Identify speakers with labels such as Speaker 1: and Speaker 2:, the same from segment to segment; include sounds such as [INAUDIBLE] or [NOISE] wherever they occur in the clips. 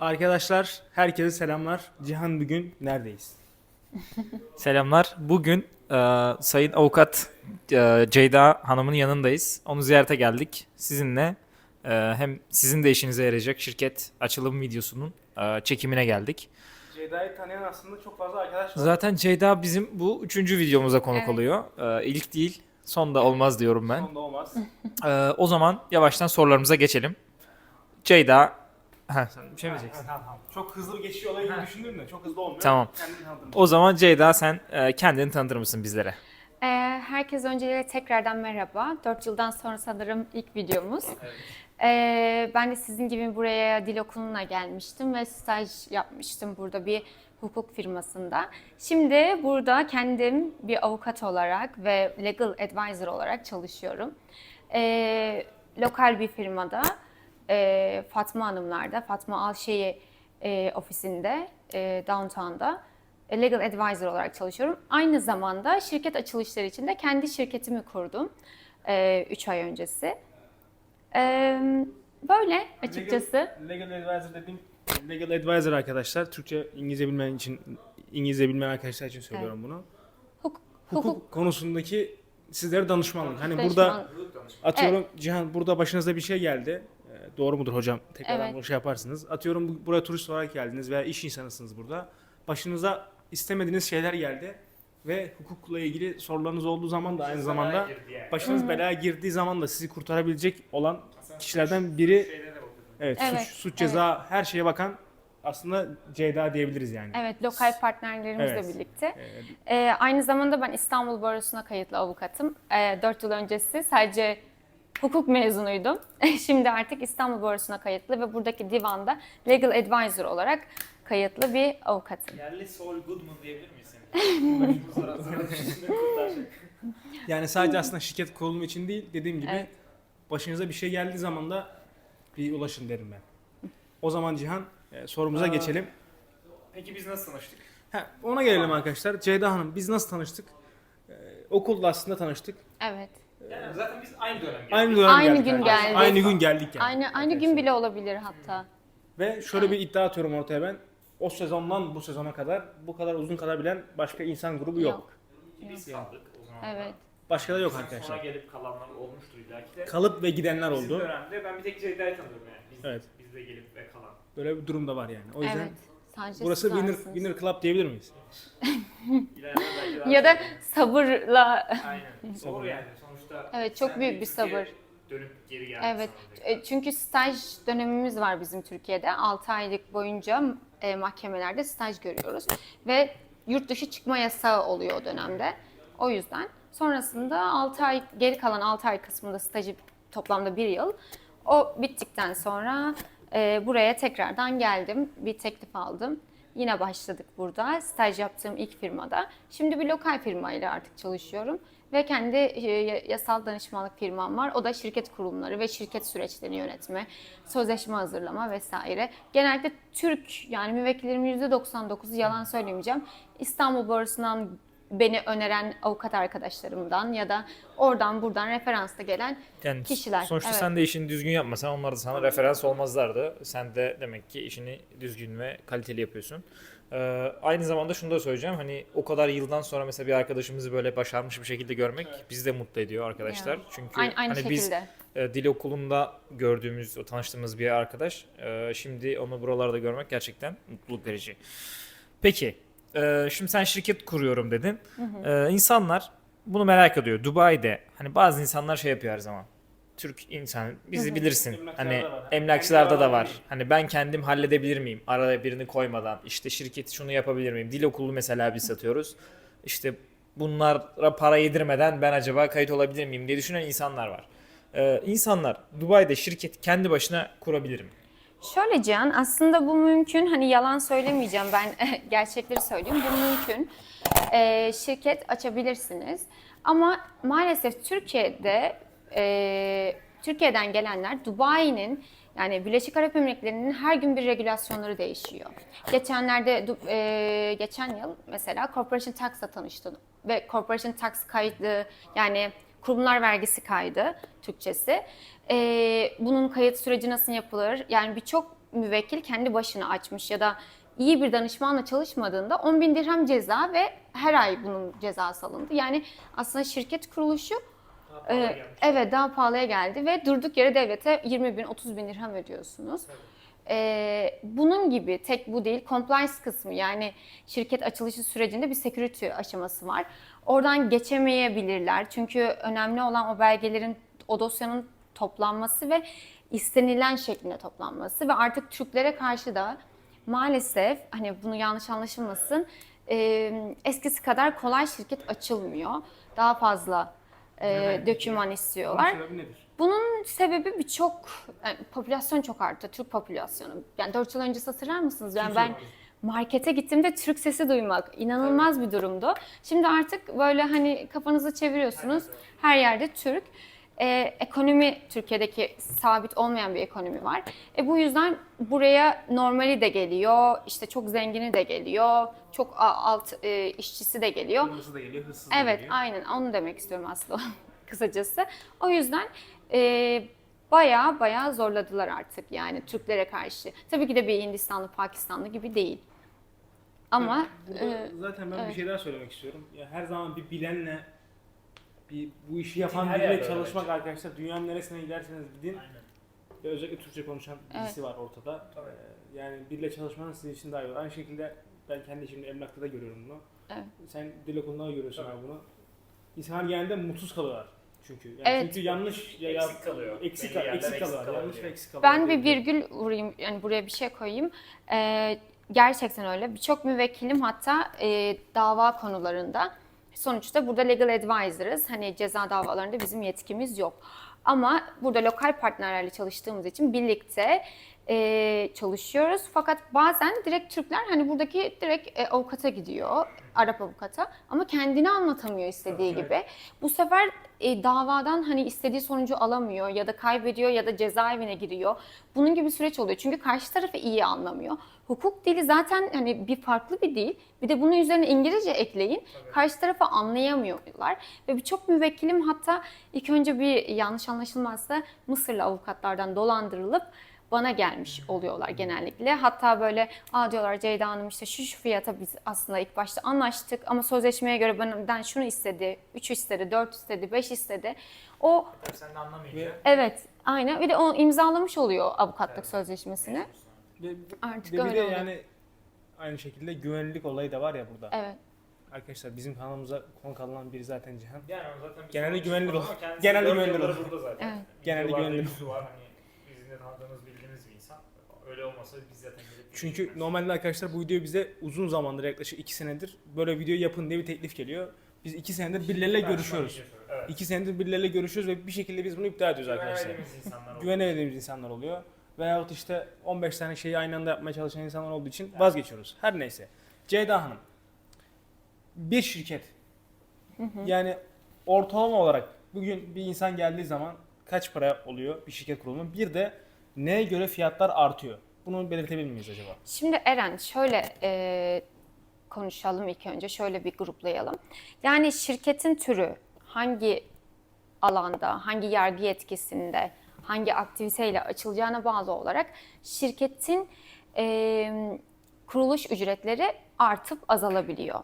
Speaker 1: Arkadaşlar herkese selamlar. Cihan bugün neredeyiz? [LAUGHS]
Speaker 2: Selamlar. Bugün e, Sayın Avukat e, Ceyda Hanım'ın yanındayız. Onu ziyarete geldik. Sizinle e, hem sizin de işinize yarayacak şirket açılım videosunun e, çekimine geldik.
Speaker 1: Ceyda'yı tanıyan aslında çok fazla arkadaş var.
Speaker 2: Zaten Ceyda bizim bu üçüncü videomuza konuk
Speaker 3: Evet.
Speaker 2: oluyor. E, ilk değil, son da olmaz diyorum ben.
Speaker 1: Sonunda olmaz.
Speaker 2: E, o zaman yavaştan sorularımıza geçelim. Ceyda, ha, sen bir şey mi diyeceksin?
Speaker 1: Tamam, tamam. Çok hızlı geçiş olayı gibi düşündüm de çok hızlı olmuyor.
Speaker 2: Tamam.
Speaker 1: Kendini tanıdın.
Speaker 2: O zaman Ceyda sen e, kendini tanıtır mısın bizlere?
Speaker 3: Ee, herkese öncelikle tekrardan merhaba. 4 yıldan sonra sanırım ilk videomuz. Ee, ben de sizin gibi buraya dil okuluna gelmiştim ve staj yapmıştım burada bir hukuk firmasında. Şimdi burada kendim bir avukat olarak ve legal advisor olarak çalışıyorum. Ee, lokal bir firmada e, Fatma Hanımlar'da, Fatma Alşeyi e, ofisinde, e, downtown'da e, legal advisor olarak çalışıyorum. Aynı zamanda şirket açılışları için de kendi şirketimi kurdum 3 ay öncesi. E, böyle açıkçası.
Speaker 1: Legal, legal advisor dediğim legal advisor arkadaşlar. Türkçe İngilizce bilmeyen için İngilizce bilmeyen arkadaşlar için söylüyorum bunu.
Speaker 3: Hukuk,
Speaker 1: Hukuk,
Speaker 3: hukuk
Speaker 1: konusundaki sizlere danışmanlık. Hani burada
Speaker 3: danışman-
Speaker 1: atıyorum Cihan burada başınıza bir şey geldi. Ee, Doğru mudur hocam? Tekrardan
Speaker 3: Evet.
Speaker 1: şey yaparsınız. Atıyorum bu- buraya turist olarak geldiniz veya iş insanısınız burada. Başınıza istemediğiniz şeyler geldi ve hukukla ilgili sorularınız olduğu zaman da aynı zamanda başınız belaya girdiği zaman da sizi kurtarabilecek olan kişilerden biri Evet,
Speaker 3: Evet,
Speaker 1: suç, suç ceza her şeye bakan aslında Ceyda diyebiliriz yani.
Speaker 3: Evet, lokal partnerlerimizle
Speaker 1: Evet.
Speaker 3: birlikte.
Speaker 1: Ee,
Speaker 3: E, aynı zamanda ben İstanbul Barosu'na kayıtlı avukatım. E, 4 yıl öncesi sadece hukuk mezunuydum. [LAUGHS] Şimdi artık İstanbul Barosu'na kayıtlı ve buradaki divanda legal advisor olarak kayıtlı bir avukatım.
Speaker 2: Yerli Saul Goodman diyebilir miyiz [LAUGHS]
Speaker 1: Yani sadece aslında şirket kurulumu için değil dediğim gibi
Speaker 3: Evet.
Speaker 1: başınıza bir şey geldiği zaman da bir ulaşın derim ben. O zaman Cihan e, sorumuza geçelim.
Speaker 2: Peki biz nasıl tanıştık?
Speaker 1: Ha, ona gelelim arkadaşlar. Ceyda Hanım biz nasıl tanıştık? Ee, okulda aslında tanıştık.
Speaker 3: Evet.
Speaker 2: Yani zaten biz aynı dönem geldik.
Speaker 1: Aynı dönem
Speaker 3: Aynı
Speaker 1: geldik
Speaker 3: gün
Speaker 1: arkadaşlar.
Speaker 3: geldik.
Speaker 1: Aynı gün geldik yani.
Speaker 3: Aynı aynı gün bile olabilir hatta.
Speaker 1: Ve şöyle bir iddia atıyorum ortaya ben. O sezondan bu sezona kadar bu kadar uzun kalabilen başka insan grubu yok.
Speaker 3: Yok.
Speaker 2: Biz kaldık o zaman.
Speaker 3: Evet.
Speaker 1: Başka da yok
Speaker 2: Sonra
Speaker 1: arkadaşlar.
Speaker 2: gelip kalanlar olmuştur illaki de.
Speaker 1: Kalıp ve gidenler
Speaker 2: Bizim
Speaker 1: oldu.
Speaker 2: dönemde ben bir tek Ceyda'yı tanıyorum yani. Biz,
Speaker 1: Evet.
Speaker 2: Bizde gelip ve kalan.
Speaker 1: Böyle bir durum da var yani. O yüzden
Speaker 3: Evet. Sadece
Speaker 1: burası winner,
Speaker 3: varsınız.
Speaker 1: winner club diyebilir miyiz? [LAUGHS]
Speaker 2: İleride belki daha
Speaker 3: Ya da sabırla
Speaker 2: Aynen. Doğru yani sonuçta.
Speaker 3: Evet, çok
Speaker 2: sen
Speaker 3: büyük bir sabır.
Speaker 2: Dönüp geri geldin.
Speaker 3: Evet.
Speaker 2: sana
Speaker 3: E, Çünkü staj dönemimiz var bizim Türkiye'de. 6 aylık boyunca e, mahkemelerde staj görüyoruz. Ve yurt dışı çıkma yasağı oluyor o dönemde. O yüzden sonrasında 6 ay geri kalan 6 ay kısmında stajı toplamda 1 yıl. O bittikten sonra e, buraya tekrardan geldim. Bir teklif aldım. Yine başladık burada. Staj yaptığım ilk firmada. Şimdi bir lokal firmayla artık çalışıyorum. Ve kendi e, yasal danışmanlık firmam var. O da şirket kurumları ve şirket süreçlerini yönetme, sözleşme hazırlama vesaire. Genellikle Türk yani müvekkillerimin %99'u yalan söylemeyeceğim. İstanbul Borsası'ndan beni öneren avukat arkadaşlarımdan ya da oradan buradan referansta gelen
Speaker 2: Yani
Speaker 3: kişiler.
Speaker 2: Sonuçta
Speaker 3: Evet.
Speaker 2: sen de işini düzgün yapmasan onlar da sana referans olmazlardı. Sen de demek ki işini düzgün ve kaliteli yapıyorsun. Ee, aynı zamanda şunu da söyleyeceğim. Hani o kadar yıldan sonra mesela bir arkadaşımızı böyle başarmış bir şekilde görmek bizi de mutlu ediyor arkadaşlar.
Speaker 3: Ya.
Speaker 2: Çünkü
Speaker 3: Aynı, aynı
Speaker 2: hani biz
Speaker 3: şekilde.
Speaker 2: e, dil okulunda gördüğümüz, o tanıştığımız bir arkadaş. e, şimdi onu buralarda görmek gerçekten mutluluk verici. Peki, e, şimdi sen şirket kuruyorum dedin. E, insanlar bunu merak ediyor. Dubai'de hani bazı insanlar şey yapıyor her zaman. Türk insan bizi bilirsin.
Speaker 1: Emlakçılarda
Speaker 2: Hani
Speaker 1: da var.
Speaker 2: emlakçılarda da var. Hani ben kendim halledebilir miyim? Araya birini koymadan. İşte şirketi şunu yapabilir miyim? Dil okulu mesela biz satıyoruz. İşte bunlara para yedirmeden ben acaba kayıt olabilir miyim diye düşünen insanlar var. Ee, insanlar Dubai'de şirket kendi başına kurabilir mi?
Speaker 3: Şöyle Cihan, aslında bu mümkün. Hani yalan söylemeyeceğim ben [LAUGHS] gerçekleri söyleyeyim. Bu mümkün. Ee, şirket açabilirsiniz. Ama maalesef Türkiye'de e, Türkiye'den gelenler Dubai'nin yani Birleşik Arap Emirlikleri'nin her gün bir regülasyonları değişiyor. Geçenlerde e, geçen yıl mesela Corporation Tax'la tanıştım ve Corporation Tax kaydı yani kurumlar vergisi kaydı Türkçesi. Ee, bunun kayıt süreci nasıl yapılır? Yani birçok müvekkil kendi başına açmış ya da iyi bir danışmanla çalışmadığında 10 bin dirhem ceza ve her ay bunun cezası alındı. Yani aslında şirket kuruluşu e, evet daha pahalıya geldi ve durduk yere devlete 20 bin 30 bin dirhem ödüyorsunuz. Ee, bunun gibi tek bu değil compliance kısmı yani şirket açılışı sürecinde bir security aşaması var. Oradan geçemeyebilirler çünkü önemli olan o belgelerin o dosyanın toplanması ve istenilen şeklinde toplanması ve artık Türklere karşı da maalesef hani bunu yanlış anlaşılmasın e, eskisi kadar kolay şirket açılmıyor. Daha fazla e, döküman
Speaker 1: Bunun
Speaker 3: istiyorlar.
Speaker 1: sebebi nedir?
Speaker 3: Bunun sebebi birçok yani popülasyon çok arttı. Türk popülasyonu. Yani 4 yıl öncesi hatırlar mısınız? Yani ben markete gittiğimde Türk sesi duymak inanılmaz bir durumdu. Şimdi artık böyle hani kafanızı çeviriyorsunuz. Her yerde Türk. Ee, ekonomi Türkiye'deki sabit olmayan bir ekonomi var. E, bu yüzden buraya normali de geliyor, işte çok zengini de geliyor, çok alt e, işçisi de geliyor.
Speaker 1: Hırsız da geliyor, hırsız da
Speaker 3: Evet,
Speaker 1: geliyor.
Speaker 3: aynen onu demek istiyorum aslında [LAUGHS] kısacası. O yüzden e, bayağı bayağı zorladılar artık yani Türklere karşı. Tabii ki de bir Hindistanlı, Pakistanlı gibi değil. Ama
Speaker 1: Burada
Speaker 3: e,
Speaker 1: zaten ben
Speaker 3: evet.
Speaker 1: bir şey daha söylemek istiyorum. Ya her zaman bir bilenle bir bu işi yapan
Speaker 2: Her
Speaker 1: biriyle çalışmak
Speaker 2: bence.
Speaker 1: arkadaşlar dünyanın neresine giderseniz gidin
Speaker 2: Aynen.
Speaker 1: ve özellikle Türkçe konuşan birisi var ortada.
Speaker 2: Tabii.
Speaker 1: Ee, yani biriyle çalışmanız sizin için daha iyi olur. Aynı şekilde ben kendi işimde emlakta da görüyorum bunu.
Speaker 3: Evet.
Speaker 1: Sen dil okulunda da görüyorsun
Speaker 2: Tabii.
Speaker 1: abi bunu. İnsanlar genelde mutsuz kalıyorlar. Çünkü yani
Speaker 3: Evet.
Speaker 1: çünkü yanlış ya, ya-
Speaker 2: Eksik kalıyor.
Speaker 1: Eksik,
Speaker 2: Belli yerler
Speaker 1: eksik
Speaker 2: eksik
Speaker 1: kalıyorlar.
Speaker 2: kalıyor
Speaker 1: Yanlış ve eksik kalıyorlar.
Speaker 3: ben bir
Speaker 1: diyebilirim.
Speaker 3: virgül vurayım, yani buraya bir şey koyayım. E, gerçekten öyle. Birçok müvekkilim hatta e, dava konularında sonuçta burada legal advisor'ız. Hani ceza davalarında bizim yetkimiz yok. Ama burada lokal partnerlerle çalıştığımız için birlikte e, çalışıyoruz. Fakat bazen direkt Türkler hani buradaki direkt e, avukata gidiyor, Arap avukata ama kendini anlatamıyor istediği
Speaker 1: Evet.
Speaker 3: gibi. Bu sefer e, davadan hani istediği sonucu alamıyor ya da kaybediyor ya da cezaevine giriyor. Bunun gibi süreç oluyor. Çünkü karşı tarafı iyi anlamıyor. Hukuk dili zaten hani bir farklı bir dil. Bir de bunun üzerine İngilizce ekleyin. Karşı tarafı anlayamıyorlar. Ve birçok müvekkilim hatta ilk önce bir yanlış anlaşılmazsa Mısırlı avukatlardan dolandırılıp bana gelmiş oluyorlar genellikle. Hatta böyle aa diyorlar Ceyda Hanım işte şu şu fiyata biz aslında ilk başta anlaştık ama sözleşmeye göre benden şunu istedi, 3 istedi, 4 istedi, 5 istedi. O
Speaker 2: Tabii sen de anlamayınca.
Speaker 1: Ve-
Speaker 3: evet aynen bir de o imzalamış oluyor avukatlık sözleşmesini.
Speaker 1: Ve,
Speaker 3: Artık
Speaker 1: ve bir
Speaker 3: öyle
Speaker 1: de
Speaker 3: oluyor.
Speaker 1: yani aynı şekilde güvenlik olayı da var ya burada.
Speaker 3: Evet.
Speaker 1: Arkadaşlar bizim kanalımıza konuk alınan biri zaten Cihan.
Speaker 2: Yani o zaten bir
Speaker 1: Genelde
Speaker 2: konu
Speaker 1: olur. Genelde
Speaker 2: yıldır
Speaker 1: olur.
Speaker 2: burada zaten.
Speaker 3: Evet.
Speaker 1: Genelde güvenilir.
Speaker 2: yüzü var hani de tanıdığımız bildiğimiz bir insan. Öyle olmasa biz zaten gelip
Speaker 1: Çünkü
Speaker 2: dinlemez.
Speaker 1: normalde arkadaşlar bu video bize uzun zamandır yaklaşık 2 senedir böyle video yapın diye bir teklif geliyor. Biz 2 senedir birileriyle
Speaker 2: Ben
Speaker 1: görüşüyoruz.
Speaker 2: söylüyorum. Evet.
Speaker 1: 2 senedir birileriyle görüşüyoruz ve bir şekilde biz bunu iptal ediyoruz arkadaşlar.
Speaker 2: Güvenemediğimiz insanlar oluyor.
Speaker 1: Güvenemediğimiz insanlar oluyor. Veyahut işte 15 tane şeyi aynı anda yapmaya çalışan insanlar olduğu için vazgeçiyoruz. Her neyse. Ceyda Hanım. Bir şirket. Yani ortalama olarak bugün bir insan geldiği zaman kaç para oluyor bir şirket kurulumu? Bir de neye göre fiyatlar artıyor? Bunu belirtebilir miyiz acaba?
Speaker 3: Şimdi Eren şöyle e, konuşalım ilk önce şöyle bir gruplayalım. Yani şirketin türü hangi alanda, hangi yargı yetkisinde, hangi aktiviteyle açılacağına bağlı olarak şirketin e, kuruluş ücretleri artıp azalabiliyor.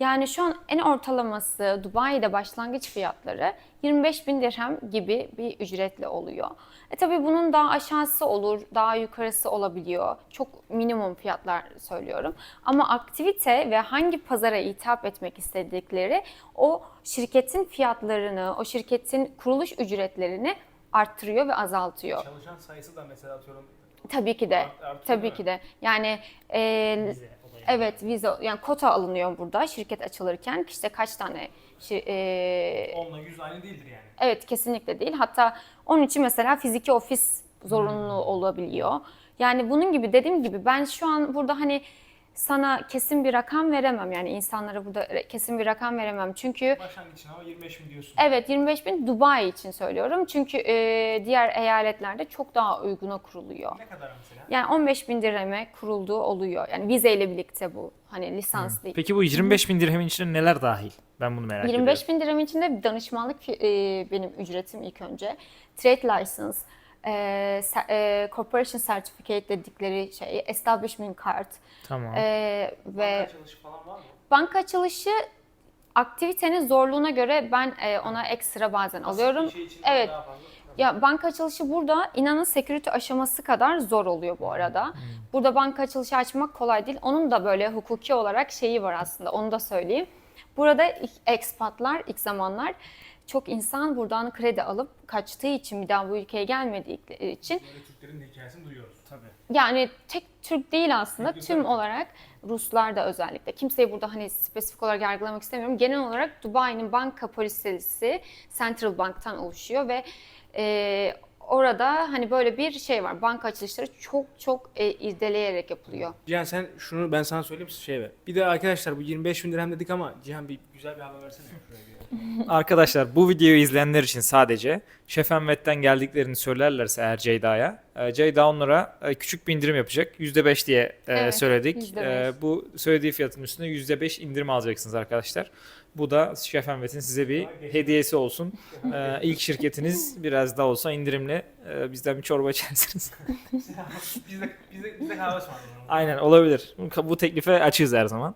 Speaker 3: Yani şu an en ortalaması Dubai'de başlangıç fiyatları 25 bin dirhem gibi bir ücretle oluyor. E tabii bunun daha aşağısı olur, daha yukarısı olabiliyor. Çok minimum fiyatlar söylüyorum. Ama aktivite ve hangi pazara hitap etmek istedikleri o şirketin fiyatlarını, o şirketin kuruluş ücretlerini arttırıyor ve azaltıyor.
Speaker 1: Çalışan sayısı da mesela atıyorum
Speaker 3: Tabii ki de.
Speaker 1: Art-
Speaker 3: Tabii ki de. Yani e,
Speaker 2: Bize.
Speaker 3: Evet vize yani kota alınıyor burada şirket açılırken. İşte kaç tane şi- e,
Speaker 1: onunla 100 aynı değildir yani.
Speaker 3: Evet kesinlikle değil. Hatta onun için mesela fiziki ofis zorunlu olabiliyor. Yani bunun gibi dediğim gibi ben şu an burada hani sana kesin bir rakam veremem. Yani insanlara burada kesin bir rakam veremem. Çünkü
Speaker 1: Başlangıç için ama 25 bin diyorsun.
Speaker 3: evet 25 bin Dubai için söylüyorum. Çünkü e, diğer eyaletlerde çok daha uyguna kuruluyor.
Speaker 1: Ne kadar mesela?
Speaker 3: Yani 15 bin dirheme kurulduğu oluyor. Yani vizeyle birlikte bu. Hani lisans değil.
Speaker 2: Peki bu 25 bin dirhemin içine neler dahil? Ben bunu merak
Speaker 3: 25
Speaker 2: ediyorum.
Speaker 3: bin dirhem içinde danışmanlık e, benim ücretim ilk önce. Trade license, e, e, corporation certificate dedikleri şey, establishment card
Speaker 2: Tamam.
Speaker 3: e, ve
Speaker 1: Açılışı falan var mı?
Speaker 3: banka açılışı aktivitenin zorluğuna göre ben e, ona ekstra bazen alıyorum.
Speaker 1: şey
Speaker 3: Evet. Ya banka açılışı burada inanın security aşaması kadar zor oluyor bu arada. Burada banka açılışı açmak kolay değil. Onun da böyle hukuki olarak şeyi var aslında onu da söyleyeyim. Burada ilk expatlar ilk zamanlar çok insan buradan kredi alıp kaçtığı için bir daha bu ülkeye gelmedikleri için
Speaker 1: Böyle Türklerin de hikayesini duyuyoruz. Tabii.
Speaker 3: yani tek Türk değil aslında
Speaker 1: Türk
Speaker 3: tüm
Speaker 1: değil.
Speaker 3: olarak Ruslar da özellikle. Kimseyi burada hani spesifik olarak yargılamak istemiyorum. Genel olarak Dubai'nin banka polisisi Central Bank'tan oluşuyor ve e, orada hani böyle bir şey var. Banka açılışları çok çok e, irdeleyerek yapılıyor.
Speaker 1: Cihan sen şunu ben sana söyleyeyim şey ver. Bir de arkadaşlar bu 25 bin dirhem dedik ama Cihan bir güzel bir haber versene. Şuraya [LAUGHS] bir.
Speaker 2: Arkadaşlar bu videoyu izleyenler için sadece Şef Emmet'ten geldiklerini söylerlerse eğer Ceyda'ya, e, Ceyda onlara e, küçük bir indirim yapacak. %5 diye e,
Speaker 3: Evet,
Speaker 2: söyledik.
Speaker 3: %5.
Speaker 2: E, bu söylediği fiyatın üstüne %5 indirim alacaksınız arkadaşlar. Bu da Şef Emmet'in size bir hediyesi olsun. E, ilk şirketiniz biraz da olsa indirimli e, bizden bir çorba içersiniz. [LAUGHS]
Speaker 1: biz de biz de biz de kahve ısmarlayalım.
Speaker 2: Aynen olabilir. Bu teklife açığız her zaman.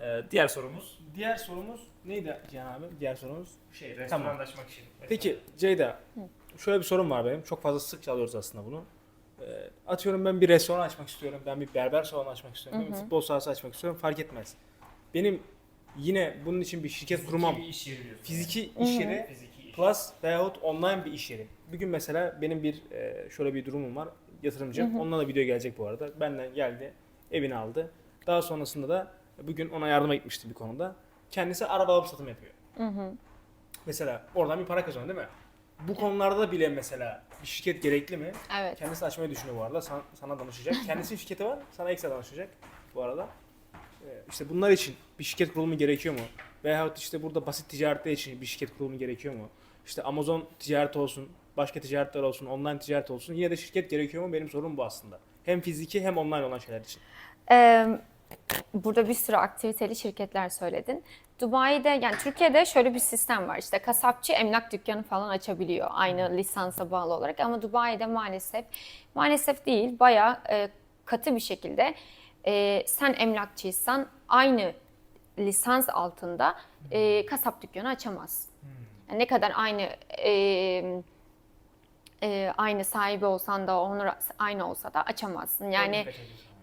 Speaker 2: E, diğer sorumuz
Speaker 1: Diğer sorumuz neydi Cihan abi? Diğer sorumuz
Speaker 2: şey
Speaker 1: restoran
Speaker 2: açmak için.
Speaker 1: Peki Ceyda, şöyle bir sorum var benim. Çok fazla sık çalıyoruz aslında bunu. Ee, atıyorum ben bir restoran açmak istiyorum, ben bir berber salonu açmak istiyorum, ben bir futbol sahası açmak istiyorum fark etmez. Benim yine bunun için bir şirket kurmam,
Speaker 2: iş yeri diyorsun.
Speaker 1: fiziki iş yeri
Speaker 2: Fiziki iş.
Speaker 1: plus veyahut online bir iş yeri. Bugün mesela benim bir e, şöyle bir durumum var, yatırımcı. Onunla da video gelecek bu arada. Benden geldi, evini aldı. Daha sonrasında da bugün ona yardıma gitmiştim bir konuda. Kendisi araba alıp satım yapıyor. Mesela oradan bir para kazanıyor değil mi? Bu konularda da bile mesela bir şirket gerekli mi?
Speaker 3: Evet.
Speaker 1: Kendisi açmayı düşünüyor bu arada. Sana, sana danışacak. Kendisinin şirketi var. Sana ekstra danışacak bu arada. İşte bunlar için bir şirket kurulumu gerekiyor mu? Veyahut işte burada basit ticaretler için bir şirket kurulumu gerekiyor mu? İşte Amazon ticaret olsun, başka ticaretler olsun, online ticaret olsun. Yine de şirket gerekiyor mu? Benim sorum bu aslında. Hem fiziki hem online olan şeyler için.
Speaker 3: Ee, burada bir sürü aktiviteli şirketler söyledin. Dubai'de yani Türkiye'de şöyle bir sistem var. İşte kasapçı emlak dükkanı falan açabiliyor aynı lisansa bağlı olarak ama Dubai'de maalesef maalesef değil bayağı e, katı bir şekilde e, sen emlakçıysan aynı lisans altında e, kasap dükkanı açamazsın. Yani ne kadar aynı e, e, aynı sahibi olsan da onur aynı olsa da açamazsın. Yani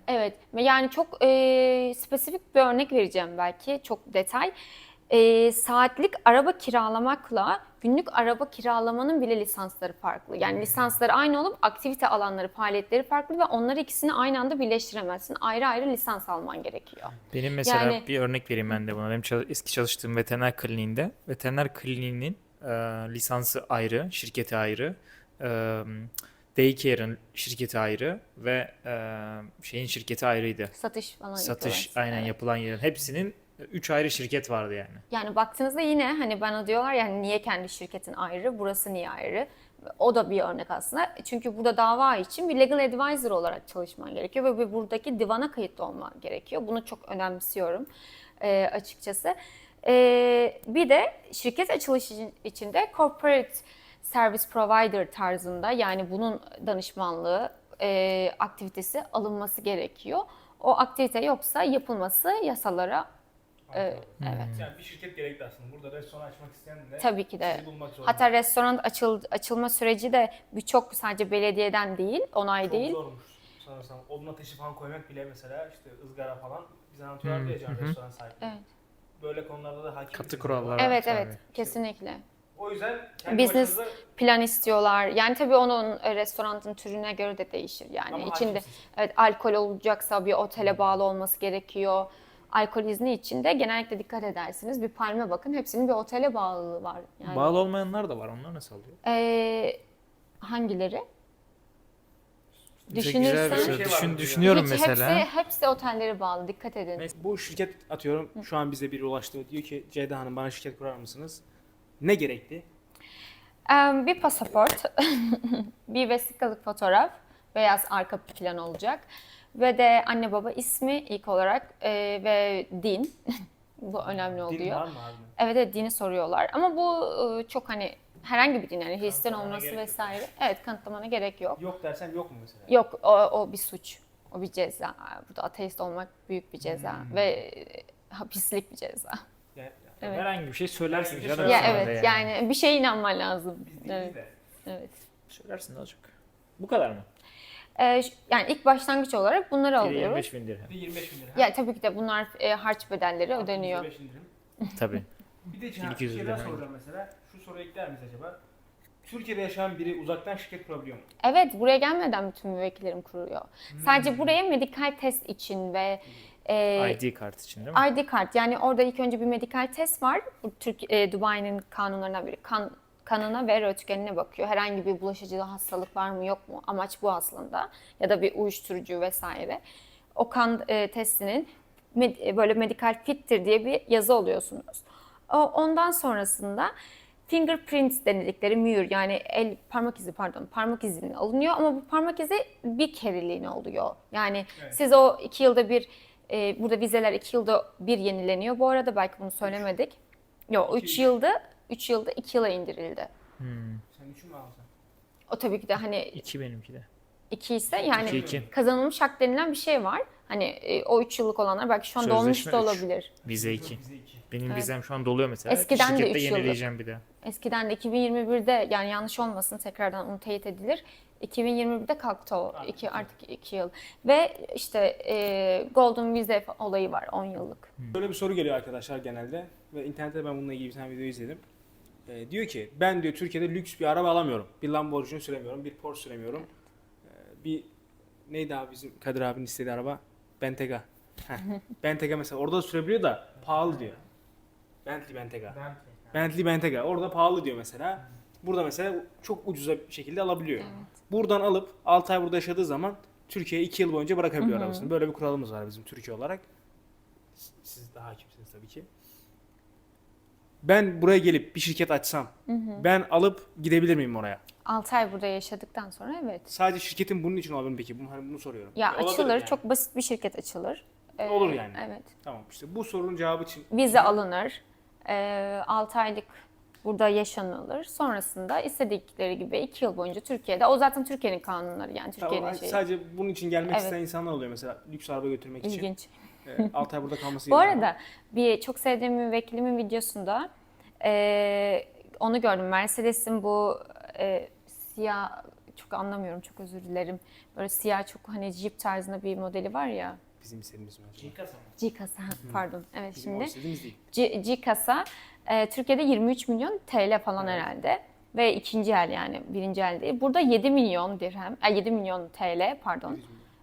Speaker 3: Evet ve yani çok e, spesifik bir örnek vereceğim belki çok detay. E, saatlik araba kiralamakla günlük araba kiralamanın bile lisansları farklı. Yani lisansları aynı olup aktivite alanları, faaliyetleri farklı ve onları ikisini aynı anda birleştiremezsin. Ayrı ayrı lisans alman gerekiyor.
Speaker 2: Benim mesela
Speaker 3: Yani-
Speaker 2: bir örnek vereyim ben de buna. Benim eski çalıştığım veteriner kliniğinde veteriner kliniğinin e, lisansı ayrı, şirketi ayrı, e, daycare'ın şirketi ayrı ve e, şeyin şirketi ayrıydı.
Speaker 3: Satış falan
Speaker 2: Satış aynen
Speaker 3: Evet.
Speaker 2: yapılan yerin hepsinin 3 ayrı şirket vardı yani.
Speaker 3: Yani baktığınızda yine hani bana diyorlar ya hani niye kendi şirketin ayrı, burası niye ayrı? O da bir örnek aslında. Çünkü burada dava için bir legal advisor olarak çalışman gerekiyor ve buradaki divana kayıtlı olman gerekiyor. Bunu çok önemsiyorum e, açıkçası. E, bir de şirket açılışı içinde corporate service provider tarzında yani bunun danışmanlığı e, aktivitesi alınması gerekiyor. O aktivite yoksa yapılması yasalara e, evet.
Speaker 1: Yani bir şirket gerekli aslında. Burada restoran açmak isteyen de
Speaker 3: Tabii ki de.
Speaker 1: sizi bulmak zorunda.
Speaker 3: Hatta restoran açıl, açılma süreci de birçok sadece belediyeden değil, onay
Speaker 1: Çok
Speaker 3: değil.
Speaker 1: zormuş sanırsam. Odun ateşi falan koymak bile mesela işte ızgara falan bize anlatıyorlardı ya can restoran sahipleri.
Speaker 3: Evet.
Speaker 1: Böyle konularda da hakim.
Speaker 2: Katı kurallar.
Speaker 3: Evet
Speaker 2: tabii.
Speaker 3: evet kesinlikle.
Speaker 1: O yüzden kendi
Speaker 3: Business
Speaker 1: başınıza
Speaker 3: plan istiyorlar. Yani tabii onun e, restoranın türüne göre de değişir. Yani
Speaker 1: Ama
Speaker 3: içinde
Speaker 1: hakimsiniz.
Speaker 3: evet alkol olacaksa bir otele bağlı olması gerekiyor. Alkol izni için de genellikle dikkat edersiniz. Bir palme bakın hepsinin bir otele bağlılığı var. Yani
Speaker 2: Bağlı olmayanlar da var. Onlar nasıl alıyor?
Speaker 3: e, hangileri? Düşünürsen
Speaker 2: şey.
Speaker 1: Bir şey
Speaker 2: Düşün, düşünüyorum
Speaker 3: Hiç
Speaker 2: mesela.
Speaker 3: Hepsi, hepsi otellere bağlı. Dikkat edin.
Speaker 1: Neyse, bu şirket atıyorum şu an bize biri ulaştı diyor ki Ceyda Hanım bana şirket kurar mısınız? Ne gerekli?
Speaker 3: Em, Bir pasaport, [LAUGHS] bir vesikalık fotoğraf, beyaz arka plan olacak ve de anne baba ismi ilk olarak e, ve din. [LAUGHS] bu önemli
Speaker 1: Din
Speaker 3: oluyor.
Speaker 1: var mı abi?
Speaker 3: Evet, evet dini soruyorlar ama bu e, çok hani herhangi bir din yani Hristiyan
Speaker 2: Kanıtlamana
Speaker 3: olması
Speaker 2: gerek yok.
Speaker 3: vesaire. Evet kanıtlamana gerek yok.
Speaker 1: Yok dersem yok mu mesela?
Speaker 3: Yok o, o bir suç. O bir ceza. Burada ateist olmak büyük bir ceza
Speaker 2: Hmm.
Speaker 3: ve e, hapislik bir ceza.
Speaker 1: Yani,
Speaker 3: Evet.
Speaker 2: Herhangi bir şey söylersin
Speaker 1: Herhangi bir
Speaker 2: canım.
Speaker 1: şey
Speaker 3: Ya
Speaker 2: da
Speaker 3: evet yani bir şeye inanman lazım.
Speaker 1: biz
Speaker 3: Evet.
Speaker 1: de.
Speaker 3: evet.
Speaker 2: Söylersin ne olacak? Bu kadar mı?
Speaker 3: Ş- yani ilk başlangıç olarak bunları alıyoruz.
Speaker 2: 25 bin dirhem.
Speaker 1: Bir de 25 bin lira.
Speaker 3: Ya tabii ki de bunlar e, harç bedelleri ödeniyor.
Speaker 1: 25 bin lira. [LAUGHS]
Speaker 2: Tabii.
Speaker 1: Bir de Cihan,
Speaker 2: 200
Speaker 1: bir şey
Speaker 2: lira.
Speaker 1: soracağım mesela. Şu soruyu ekler miyiz acaba? Türkiye'de yaşayan biri uzaktan şirket kurabiliyor mu?
Speaker 3: Evet buraya gelmeden bütün müvekkillerim kuruyor.
Speaker 2: Hmm.
Speaker 3: Sadece buraya medikal test için ve e,
Speaker 2: ID kart için değil mi?
Speaker 3: ID kart yani orada ilk önce bir medikal test var. Bu Türk e, Dubai'nin kanunlarından biri. Kan, kanına ve röntgenine bakıyor. Herhangi bir bulaşıcı hastalık var mı yok mu? Amaç bu aslında. Ya da bir uyuşturucu vesaire. O kan e, testinin med- e, böyle medikal fittir diye bir yazı alıyorsunuz. O, ondan sonrasında fingerprint denedikleri mühür yani el parmak izi pardon parmak izinin alınıyor ama bu parmak izi bir kereliğine oluyor. Yani
Speaker 1: Evet.
Speaker 3: siz o iki yılda bir e, burada vizeler iki yılda bir yenileniyor. Bu arada belki bunu söylemedik. Yok üç. yılda üç yılda iki yıla indirildi.
Speaker 2: Hmm.
Speaker 1: Sen üçün mü alacaksın?
Speaker 3: O tabii ki de hani
Speaker 2: 2 benimki de.
Speaker 3: iki ise yani
Speaker 2: İki, iki.
Speaker 3: kazanılmış hak denilen bir şey var. Hani e, o üç yıllık olanlar belki şu an dolmuş
Speaker 2: Sözleşme
Speaker 3: da
Speaker 2: üç.
Speaker 3: olabilir.
Speaker 2: Vize
Speaker 1: Yok,
Speaker 2: 2.
Speaker 1: Bize 2.
Speaker 2: Benim
Speaker 3: Evet.
Speaker 2: vizem şu an doluyor mesela.
Speaker 3: Eskiden de
Speaker 2: Şirkette
Speaker 3: üç yıllık.
Speaker 2: yenileyeceğim bir daha.
Speaker 3: Eskiden de 2021'de yani yanlış olmasın tekrardan onu teyit edilir. 2021'de kalktı o
Speaker 1: Artık
Speaker 3: iki, artık iki yıl. Ve işte e, Golden Vize olayı var 10 yıllık.
Speaker 1: Böyle bir soru geliyor arkadaşlar genelde ve internette ben bununla ilgili bir tane video izledim. Ee, diyor ki ben diyor Türkiye'de lüks bir araba alamıyorum. Bir Lamborghini süremiyorum, bir Porsche süremiyorum. Ee, bir neydi abi bizim Kadir abinin istediği araba? Bentayga. Heh, [LAUGHS] Bentayga mesela orada da sürebiliyor da pahalı diyor. Bentley Bentayga. Bentley Bentayga orada pahalı diyor mesela. Burada mesela çok ucuza bir şekilde alabiliyor. Buradan alıp 6 ay burada yaşadığı zaman Türkiye'ye 2 yıl boyunca bırakabiliyor arabasını. Böyle bir kuralımız var bizim Türkiye olarak. Siz daha hakimsiniz tabii ki. Ben buraya gelip bir şirket açsam, ben alıp gidebilir miyim oraya?
Speaker 3: 6 ay burada yaşadıktan sonra evet.
Speaker 1: Sadece şirketin bunun için olabilir mi peki? Bunu, hani bunu soruyorum.
Speaker 3: Ya
Speaker 1: Olabilir
Speaker 3: açılır
Speaker 1: yani.
Speaker 3: çok basit bir şirket açılır. Ee,
Speaker 1: Olur yani.
Speaker 3: Evet.
Speaker 1: Tamam işte bu sorunun cevabı için
Speaker 3: Vize alınır. Ee, 6 aylık burada yaşanılır. Sonrasında istedikleri gibi 2 yıl boyunca Türkiye'de. O zaten Türkiye'nin kanunları yani Türkiye'nin
Speaker 1: Tamam,
Speaker 3: şeyi.
Speaker 1: sadece bunun için gelmek
Speaker 3: Evet.
Speaker 1: isteyen insanlar oluyor mesela lüks araba götürmek için.
Speaker 3: İlginç.
Speaker 1: 6 ay burada kalması
Speaker 3: Bu arada bir çok sevdiğim müvekkilimin videosunda e, onu gördüm. Mercedes'in bu e, siyah çok anlamıyorum çok özür dilerim. Böyle siyah çok hani Jeep tarzında bir modeli var ya.
Speaker 1: Bizim istediğimiz mi?
Speaker 3: G kasa pardon. Evet
Speaker 1: Bizim
Speaker 3: şimdi
Speaker 1: istediğimiz değil.
Speaker 3: G, G kasa e, Türkiye'de 23 milyon TL falan
Speaker 1: Evet.
Speaker 3: herhalde. Ve ikinci el yani birinci el değil. Burada 7 milyon dirhem, e, 7 milyon TL pardon.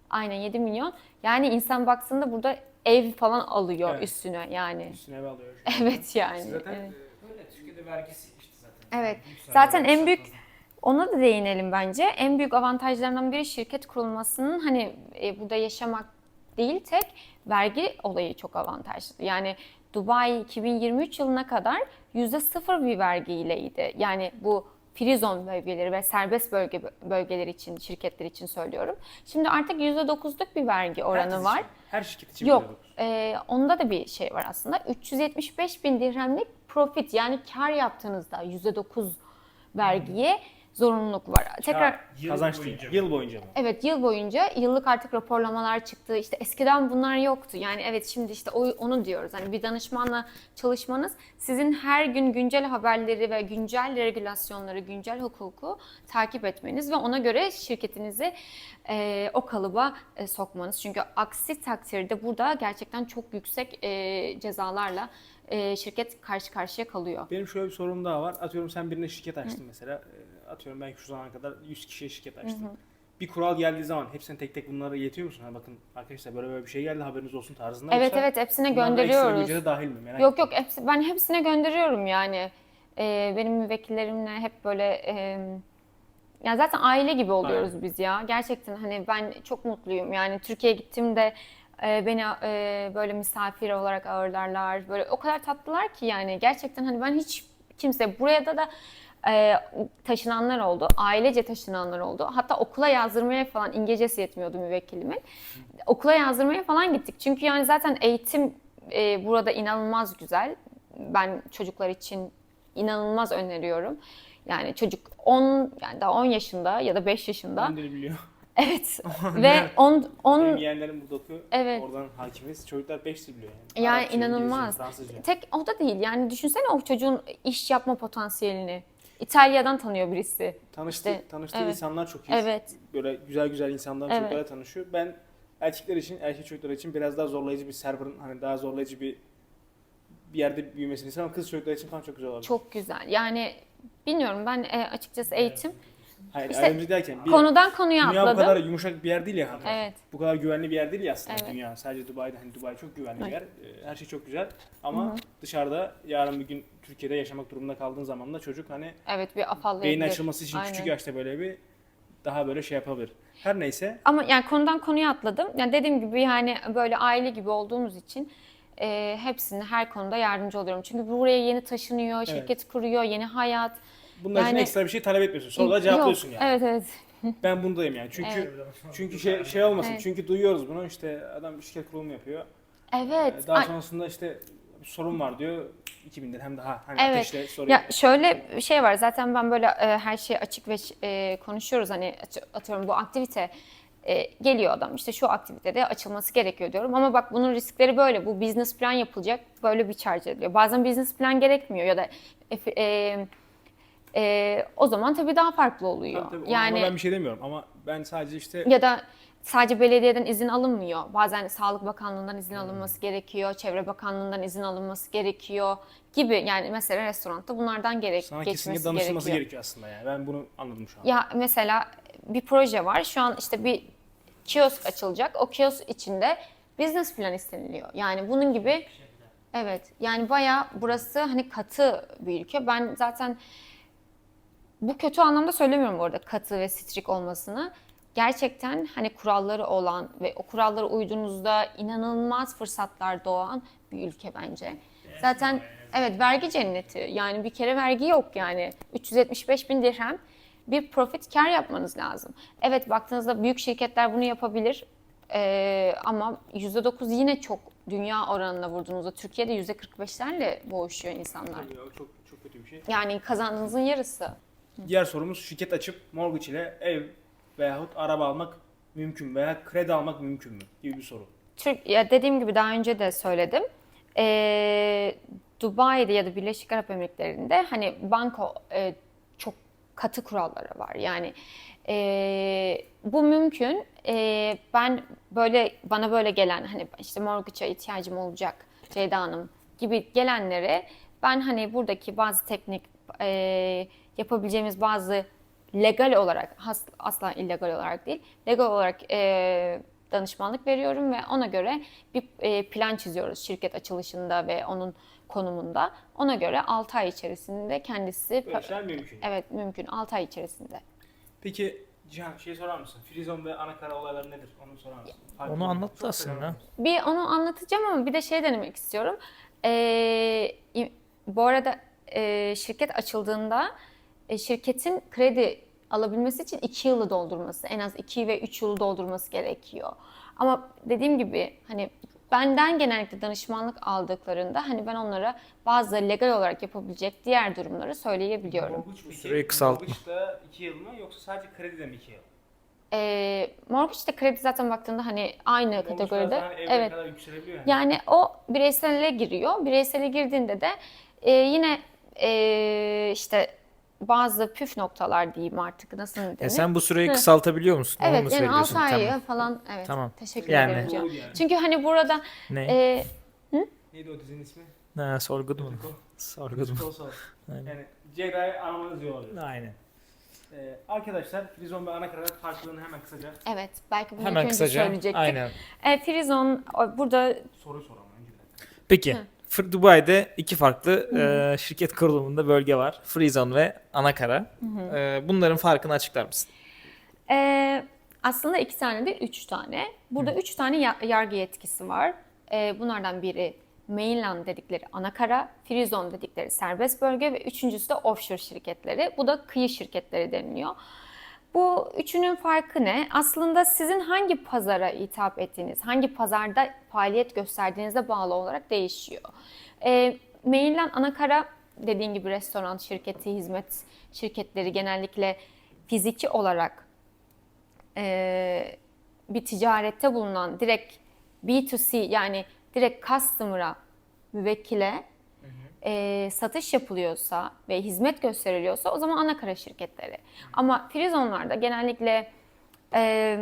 Speaker 3: Aynen 7 milyon. Yani insan baktığında burada ev falan alıyor
Speaker 1: Evet.
Speaker 3: üstüne yani.
Speaker 1: Üstüne eve alıyor. [LAUGHS]
Speaker 3: Evet yani.
Speaker 1: Zaten
Speaker 3: evet.
Speaker 1: e,
Speaker 2: Öyle Türkiye'de vergisi işte zaten.
Speaker 3: Evet. Zaten en büyük ona da değinelim bence. En büyük avantajlarından biri şirket kurulmasının hani e, burada yaşamak değil tek vergi olayı çok avantajlı. Yani Dubai 2023 yılına kadar yüzde sıfır bir vergiyleydi. Yani bu free zone bölgeleri ve serbest bölge bölgeleri için, şirketler için söylüyorum. Şimdi artık yüzde dokuzluk bir vergi oranı
Speaker 1: herkes
Speaker 3: var.
Speaker 1: için, Her şirket için
Speaker 3: Yok. e, onda da bir şey var aslında. 375 bin dirhemlik profit yani kar yaptığınızda %9 vergiye zorunluluk var. Tekrar
Speaker 2: Yıl
Speaker 1: Kazanç
Speaker 2: boyunca
Speaker 1: değil. Yıl boyunca mı?
Speaker 3: evet yıl boyunca yıllık artık raporlamalar çıktı. İşte eskiden bunlar yoktu. Yani evet şimdi işte o, onu diyoruz. Hani bir danışmanla çalışmanız sizin her gün güncel haberleri ve güncel regülasyonları, güncel hukuku takip etmeniz ve ona göre şirketinizi e, o kalıba e, sokmanız. Çünkü aksi takdirde burada gerçekten çok yüksek e, cezalarla e, şirket karşı karşıya kalıyor.
Speaker 1: Benim şöyle bir sorum daha var. Atıyorum sen birine şirket açtın mesela. Ee, Atıyorum ben şu zamana kadar 100 kişiye şirket açtım. Bir kural geldiği zaman hepsine tek tek bunlara iletiyor musun? Ha bakın arkadaşlar böyle böyle bir şey geldi haberiniz olsun tarzında.
Speaker 3: Evet evet hepsine
Speaker 1: bunlar
Speaker 3: gönderiyoruz.
Speaker 1: ücrete dahil mi? Merak
Speaker 3: Yok yok hepsi, ben hepsine gönderiyorum yani. Ee, benim müvekkillerimle hep böyle e, ya zaten aile gibi oluyoruz biz ya. Gerçekten hani ben çok mutluyum. Yani Türkiye'ye gittiğimde e, beni e, böyle misafir olarak ağırlarlar. Böyle o kadar tatlılar ki yani gerçekten hani ben hiç kimse buraya da da e, taşınanlar oldu. Ailece taşınanlar oldu. Hatta okula yazdırmaya falan İngilizcesi yetmiyordu müvekkilimin. Okula yazdırmaya falan gittik. Çünkü yani zaten eğitim e, burada inanılmaz güzel. Ben çocuklar için inanılmaz öneriyorum. Yani çocuk 10 yani daha 10 yaşında ya da 5 yaşında.
Speaker 1: Ben biliyor. [LAUGHS]
Speaker 3: Evet. [LAUGHS] Ve 10 10
Speaker 1: Benim yeğenlerim burada okuyor.
Speaker 3: Evet.
Speaker 1: Oradan hakimiz. Çocuklar 5 dil biliyor yani.
Speaker 3: Yani
Speaker 1: Arapça,
Speaker 3: inanılmaz. Tek o da değil. Yani düşünsene o çocuğun iş yapma potansiyelini. İtalya'dan tanıyor birisi.
Speaker 1: Tanıştı,
Speaker 3: İşte,
Speaker 1: tanıştığı
Speaker 3: evet.
Speaker 1: insanlar çok iyi.
Speaker 3: Evet.
Speaker 1: Böyle güzel güzel insanlarla
Speaker 3: Evet.
Speaker 1: çocuklarla tanışıyor. Ben erkekler için, erkek çocuklar için biraz daha zorlayıcı bir server'ın hani daha zorlayıcı bir bir yerde büyümesini istedim ama kız çocuklar için falan çok güzel olabilir.
Speaker 3: Çok güzel. Yani bilmiyorum ben e, açıkçası eğitim
Speaker 1: Hayır,
Speaker 3: İşte
Speaker 1: derken bir,
Speaker 3: konudan konuya
Speaker 1: dünya bu
Speaker 3: atladım.
Speaker 1: kadar yumuşak bir yer değil ya. hani.
Speaker 3: Evet.
Speaker 1: Bu kadar güvenli bir yer değil ya aslında
Speaker 3: Evet.
Speaker 1: dünya. Sadece Dubai'de hani Dubai çok güvenli bir
Speaker 3: Evet.
Speaker 1: yer. Ee, Her şey çok güzel ama dışarıda yarın bir gün Türkiye'de yaşamak durumunda kaldığın zaman da çocuk hani
Speaker 3: Evet bir afallayabilir.
Speaker 1: beyin açılması için
Speaker 3: Aynen.
Speaker 1: küçük yaşta böyle bir daha böyle şey yapabilir. Her neyse
Speaker 3: Ama yani konudan konuya atladım. Yani dediğim gibi yani böyle aile gibi olduğumuz için e, hepsini her konuda yardımcı oluyorum. Çünkü buraya yeni taşınıyor, şirket kuruyor, yeni hayat.
Speaker 1: bunlar için
Speaker 3: Yani-
Speaker 1: ekstra bir şey talep etmiyorsun. Soruları cevaplıyorsun
Speaker 3: Yok,
Speaker 1: yani.
Speaker 3: Evet evet. [LAUGHS]
Speaker 1: Ben bundayım yani. Çünkü çünkü şey şey olmasın.
Speaker 3: Evet.
Speaker 1: Çünkü duyuyoruz bunu. işte adam şirket kurulumu yapıyor.
Speaker 3: Evet.
Speaker 1: Ee, Daha
Speaker 3: Ay-
Speaker 1: sonrasında işte bir sorun var diyor. 2000'den hem daha hani
Speaker 3: Evet.
Speaker 1: ateşle soruyor.
Speaker 3: Ya şöyle bir şey var zaten ben böyle e, her şeyi açık ve e, konuşuyoruz hani atıyorum bu aktivite e, geliyor adam işte şu aktivitede açılması gerekiyor diyorum ama bak bunun riskleri böyle bu business plan yapılacak böyle bir charge ediliyor. Bazen business plan gerekmiyor ya da e, e, e, o zaman tabii daha farklı oluyor.
Speaker 1: Tabii, tabii.
Speaker 3: Yani
Speaker 1: ben bir şey demiyorum ama ben sadece işte
Speaker 3: ya da sadece belediyeden izin alınmıyor. Bazen Sağlık Bakanlığı'ndan izin alınması gerekiyor, Çevre Bakanlığı'ndan izin alınması gerekiyor gibi. Yani mesela restoranda bunlardan gerek
Speaker 1: sana
Speaker 3: geçmesi
Speaker 1: danışılması
Speaker 3: gerekiyor.
Speaker 1: gerekiyor aslında yani. Ben bunu anladım şu an.
Speaker 3: Ya mesela bir proje var. Şu an işte bir kiosk açılacak. O kiosk içinde business plan isteniliyor. Yani bunun gibi evet yani bayağı burası hani katı bir ülke. Ben zaten bu kötü anlamda söylemiyorum bu arada katı ve strik olmasını. Gerçekten hani kuralları olan ve o kurallara uyduğunuzda inanılmaz fırsatlar doğan bir ülke bence. Zaten evet vergi cenneti. Yani bir kere vergi yok yani. 375 bin dirhem bir profit kar yapmanız lazım. Evet baktığınızda büyük şirketler bunu yapabilir. Ee, ama %9 yine çok dünya oranına vurduğunuzda Türkiye'de %45'lerle boğuşuyor insanlar.
Speaker 1: Tabii o çok çok kötü bir şey.
Speaker 3: Yani kazandığınızın yarısı.
Speaker 1: Diğer sorumuz şirket açıp mortgage ile ev veyahut araba almak mümkün veya kredi almak mümkün mü gibi bir soru.
Speaker 3: Türk, ya dediğim gibi daha önce de söyledim. Ee, Dubai'de ya da Birleşik Arap Emirlikleri'nde hani banko e, çok katı kuralları var. Yani e, bu mümkün. E, ben böyle bana böyle gelen hani işte mortgage'a ihtiyacım olacak Ceyda Hanım gibi gelenlere ben hani buradaki bazı teknik e, yapabileceğimiz bazı legal olarak asla illegal olarak değil legal olarak e, danışmanlık veriyorum ve ona göre bir e, plan çiziyoruz şirket açılışında ve onun konumunda. Ona göre 6 ay içerisinde kendisi
Speaker 1: Böyle şeyler mümkün.
Speaker 3: evet mümkün 6 ay içerisinde.
Speaker 1: Peki Cihan şey sorar mısın? Frizon ve ana olayları nedir? Onu sorar mısın? Farklı
Speaker 2: Onu anlattı aslında.
Speaker 3: Bir onu anlatacağım ama bir de şey denemek istiyorum. Ee, bu arada e, şirket açıldığında şirketin kredi alabilmesi için 2 yılı doldurması, en az 2 ve 3 yılı doldurması gerekiyor. Ama dediğim gibi hani benden genellikle danışmanlık aldıklarında hani ben onlara bazı legal olarak yapabilecek diğer durumları söyleyebiliyorum.
Speaker 1: Mortgage peki,
Speaker 2: Süreyi kısaltma.
Speaker 1: Mortgage'da 2 yıl mı yoksa sadece kredide mi 2 yıl?
Speaker 3: Ee, mortgage'de kredi zaten baktığında hani aynı
Speaker 1: Mortgage
Speaker 3: kategoride. Evet.
Speaker 1: kadar yükselebiliyor yani.
Speaker 3: Yani o bireysele giriyor. Bireysele girdiğinde de e, yine e, işte bazı püf noktalar diyeyim artık nasıl denir?
Speaker 2: E sen bu süreyi
Speaker 3: Hı.
Speaker 2: kısaltabiliyor musun? Onu mu
Speaker 3: evet yani 6
Speaker 2: söylüyorsun?
Speaker 3: ay
Speaker 2: Tamam.
Speaker 3: falan evet.
Speaker 2: Tamam.
Speaker 3: Teşekkür
Speaker 2: Yani-
Speaker 3: ederim.
Speaker 1: Yani.
Speaker 3: Çünkü hani burada
Speaker 2: Ne?
Speaker 3: e,
Speaker 1: Neydi o dizinin ismi?
Speaker 2: Ha, sorgudum onu.
Speaker 1: Tuko.
Speaker 2: Sorgudum. Aynen.
Speaker 1: Yani Ceyda'yı aramanız olabilir.
Speaker 2: Aynen.
Speaker 1: Ee, arkadaşlar Frizon ve ana farklılığını hemen kısaca
Speaker 3: evet belki bunu ilk
Speaker 2: Hemen
Speaker 3: önce
Speaker 2: kısaca.
Speaker 3: söyleyecektik.
Speaker 2: Aynen.
Speaker 3: E, Frizon o- burada
Speaker 1: soru önce.
Speaker 2: Peki.
Speaker 3: Hı.
Speaker 2: Dubai'de iki farklı e, şirket kurulumunda bölge var. Freezone ve Anakara. E, bunların farkını açıklar mısın?
Speaker 3: Ee, aslında iki tane de üç tane. Burada üç tane ya- yargı yetkisi var. Ee, bunlardan biri mainland dedikleri anakara, free zone dedikleri serbest bölge ve üçüncüsü de offshore şirketleri. Bu da kıyı şirketleri deniliyor. Bu üçünün farkı ne? Aslında sizin hangi pazara hitap ettiğiniz, hangi pazarda faaliyet gösterdiğinize bağlı olarak değişiyor. Ee, mainland anakara dediğin gibi restoran şirketi, hizmet şirketleri genellikle fiziki olarak e, bir ticarette bulunan direkt B2C yani direkt customer'a, müvekkile e, satış yapılıyorsa ve hizmet gösteriliyorsa o zaman ana kara şirketleri. Ama Frizonlarda genellikle e,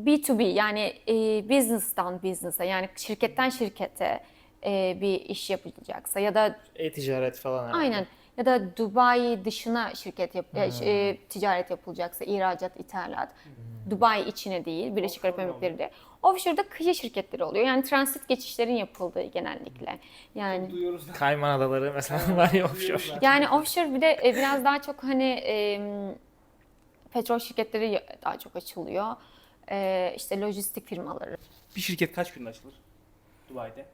Speaker 3: B2B yani e, business'tan business'a yani şirketten şirkete e, bir iş yapılacaksa ya da
Speaker 2: E-ticaret falan herhalde.
Speaker 3: aynen ya da Dubai dışına şirket yap, e, ş- e, ticaret yapılacaksa ihracat, ithalat. Dubai içine değil, Birleşik Arap
Speaker 1: Offshore
Speaker 3: Emirlikleri de. Offshore'da kıyı şirketleri oluyor. Yani transit geçişlerin yapıldığı genellikle. Yani
Speaker 1: Duyuyoruz da.
Speaker 2: Kayman Adaları mesela var ya offshore.
Speaker 3: yani offshore bir de e, biraz daha çok hani e, petrol şirketleri daha çok açılıyor. E, işte lojistik firmaları.
Speaker 1: Bir şirket kaç günde açılır? Dubai'de.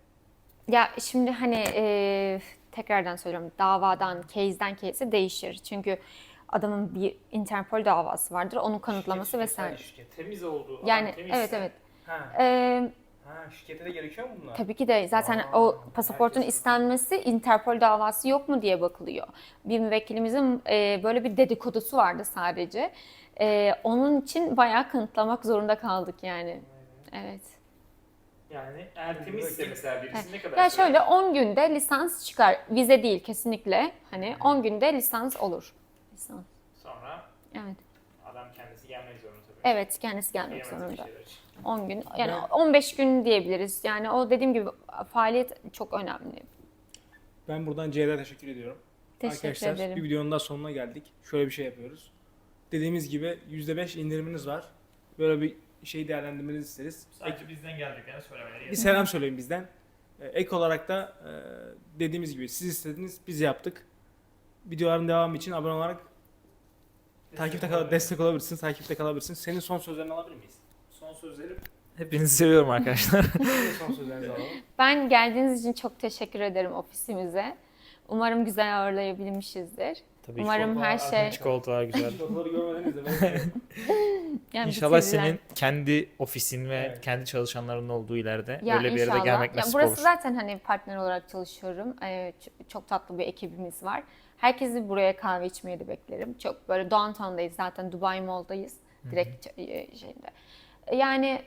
Speaker 3: Ya şimdi hani e, tekrardan söylüyorum davadan, case'den case'e değişir. Çünkü adamın bir Interpol davası vardır. Onun kanıtlaması vesaire.
Speaker 1: Şirket temiz oldu.
Speaker 3: Yani evet evet.
Speaker 1: Ha.
Speaker 3: E,
Speaker 1: ha şirkete de gerekiyor mu bunlar?
Speaker 3: tabii ki de zaten
Speaker 1: Aa,
Speaker 3: o pasaportun
Speaker 1: herkes-
Speaker 3: istenmesi Interpol davası yok mu diye bakılıyor. Bir müvekkilimizin e, böyle bir dedikodusu vardı sadece. E, onun için bayağı kanıtlamak zorunda kaldık yani. Evet.
Speaker 2: Yani eğer temizse mesela birisi ne kadar
Speaker 3: Ya
Speaker 2: sürer?
Speaker 3: şöyle 10 günde lisans çıkar. Vize değil kesinlikle. Hani 10 günde lisans olur. Lisans.
Speaker 2: Sonra
Speaker 3: Evet.
Speaker 2: adam kendisi gelmek zorunda tabii.
Speaker 3: Evet kendisi gelmek
Speaker 2: Yemez bir
Speaker 3: zorunda.
Speaker 2: şeyler için.
Speaker 3: 10 gün yani
Speaker 1: Ben-
Speaker 3: 15 gün diyebiliriz. Yani o dediğim gibi faaliyet çok önemli.
Speaker 1: Ben buradan Ceyda teşekkür ediyorum.
Speaker 3: Teşekkür
Speaker 1: Arkadaşlar
Speaker 3: ederim.
Speaker 1: bir videonun daha sonuna geldik. Şöyle bir şey yapıyoruz. Dediğimiz gibi %5 indiriminiz var. Böyle bir şey değerlendirmenizi isteriz. Ek-
Speaker 2: Sadece bizden geldiklerini söylemeleri
Speaker 1: bir selam söyleyin bizden. Ee, Ek olarak da e, dediğimiz gibi siz istediniz biz yaptık. Videoların devamı için abone olarak takipte kal destek olabilirsiniz, takipte kalabilirsiniz. Senin son sözlerini alabilir miyiz? Son sözleri,
Speaker 2: Hepinizi seviyorum arkadaşlar. [LAUGHS]
Speaker 1: senin son sözlerinizi alalım.
Speaker 3: Ben geldiğiniz için çok teşekkür ederim ofisimize. Umarım güzel ağırlayabilmişizdir.
Speaker 2: Tabii
Speaker 3: Umarım her şey
Speaker 2: Çikolatalar güzel. [LAUGHS]
Speaker 1: Fotoğrafları görmediniz de [LAUGHS] belki.
Speaker 3: yani
Speaker 2: İnşallah
Speaker 3: bitirilen-
Speaker 2: senin kendi ofisin ve
Speaker 1: Evet.
Speaker 2: kendi çalışanların olduğu ileride
Speaker 3: Ya
Speaker 2: öyle bir yere de
Speaker 3: inşallah.
Speaker 2: gelmek
Speaker 3: Ya
Speaker 2: nasip
Speaker 3: burası
Speaker 2: olur.
Speaker 3: zaten hani partner olarak çalışıyorum. Ee, ç- çok tatlı bir ekibimiz var. Herkesi buraya kahve içmeye de beklerim. Çok böyle downtown'dayız zaten Dubai Mall'dayız. Direkt ç- e, şeyde. E, Yani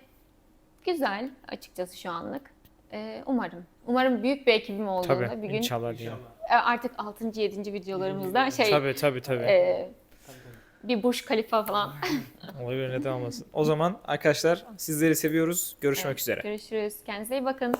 Speaker 3: güzel açıkçası şu anlık. Ee, umarım. Umarım büyük bir ekibim olduğunda
Speaker 2: Tabii
Speaker 3: bir gün
Speaker 2: inşallah diye.
Speaker 1: İnşallah.
Speaker 3: e, artık 6. 7. videolarımızda şey
Speaker 2: Tabii tabii tabii.
Speaker 3: e, bir Burj Khalifa falan. [LAUGHS]
Speaker 2: Olabilir neden olmasın. O zaman arkadaşlar sizleri seviyoruz. Görüşmek
Speaker 3: Evet,
Speaker 2: üzere.
Speaker 3: Görüşürüz. Kendinize iyi bakın.